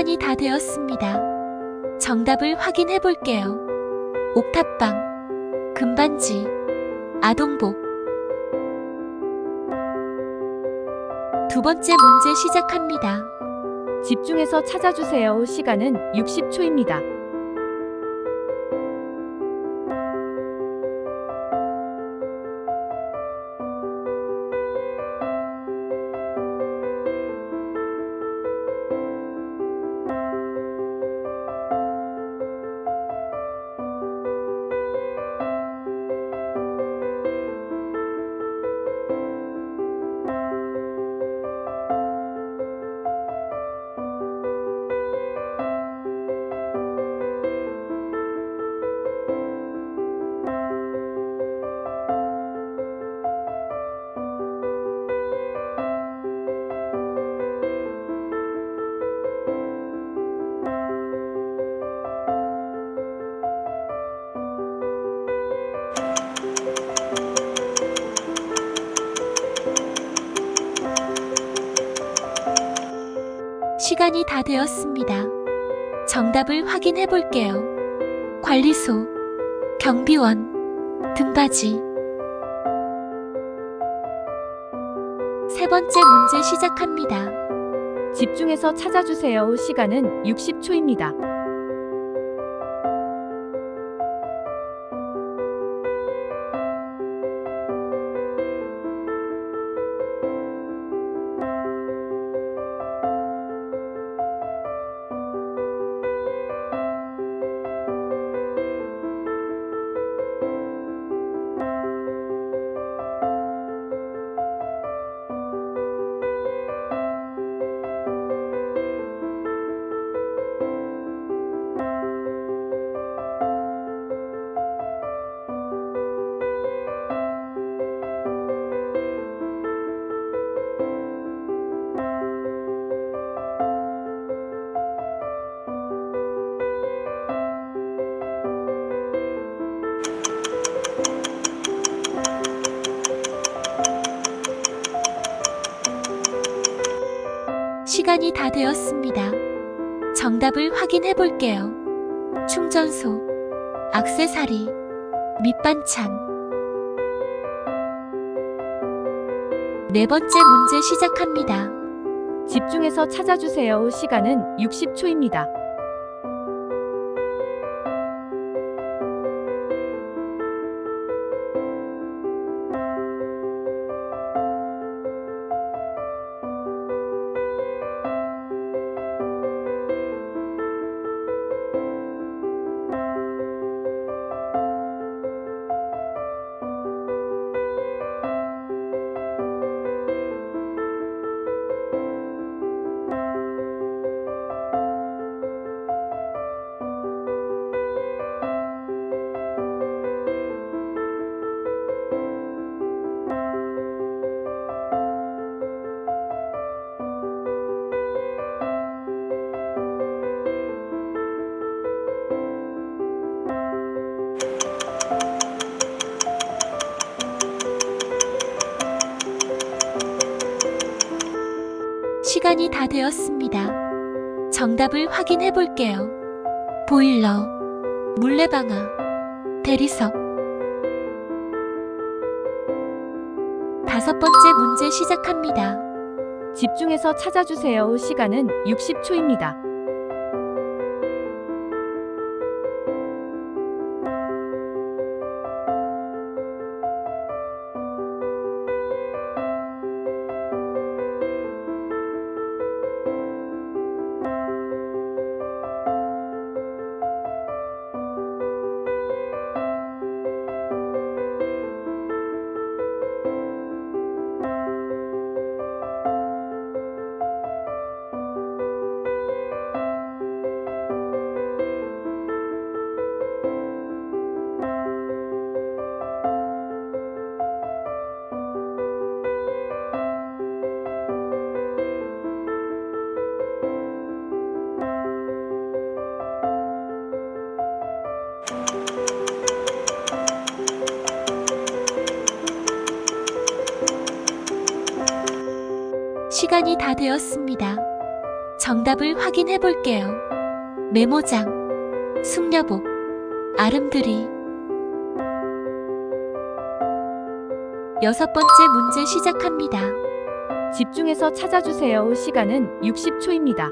시간이 다 되었습니다. 정답을 확인해 볼게요. 옥탑방, 금반지, 아동복. 두 번째 문제 시작합니다. 집중해서 찾아주세요. 시간은 60초입니다. 시간이 다 되었습니다. 정답을 확인해 볼게요. 관리소, 경비원, 등받이. 세 번째 문제 시작합니다. 집중해서 찾아주세요. 시간은 60초입니다. 시간이 다 되었습니다. 정답을 확인해 볼게요. 충전소, 악세사리, 밑반찬. 네 번째 문제 시작합니다. 집중해서 찾아주세요. 시간은 60초입니다. 시간이 다 되었습니다. 정답을 확인해 볼게요. 보일러, 물레방아, 대리석. 다섯 번째 문제 시작합니다. 집중해서 찾아주세요. 시간은 60초입니다. 시간이 다 되었습니다. 정답을 확인해 볼게요. 메모장, 숙녀복, 아름드리. 여섯 번째 문제 시작합니다. 집중해서 찾아주세요. 시간은 60초입니다.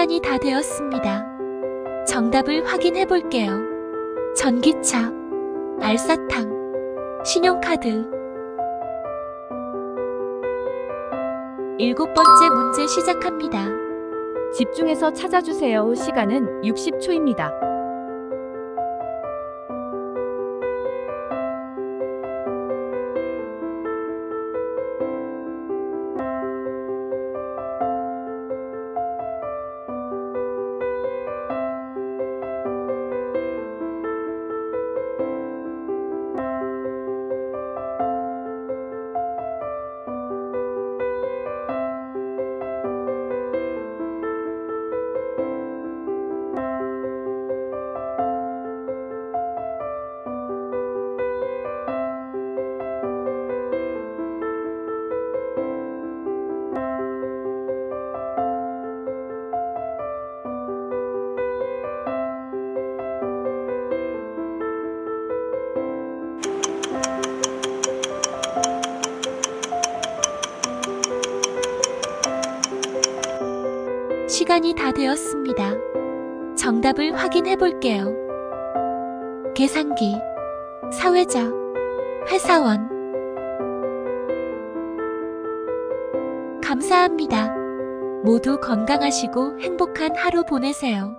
시간이 다 되었습니다. 정답을 확인해 볼게요. 전기차, 알사탕, 신용카드. 일곱 번째 문제 시작합니다. 집중해서 찾아주세요. 시간은 60초입니다. 시간이 다 되었습니다. 정답을 확인해 볼게요. 계산기, 사회자, 회사원. 감사합니다. 모두 건강하시고 행복한 하루 보내세요.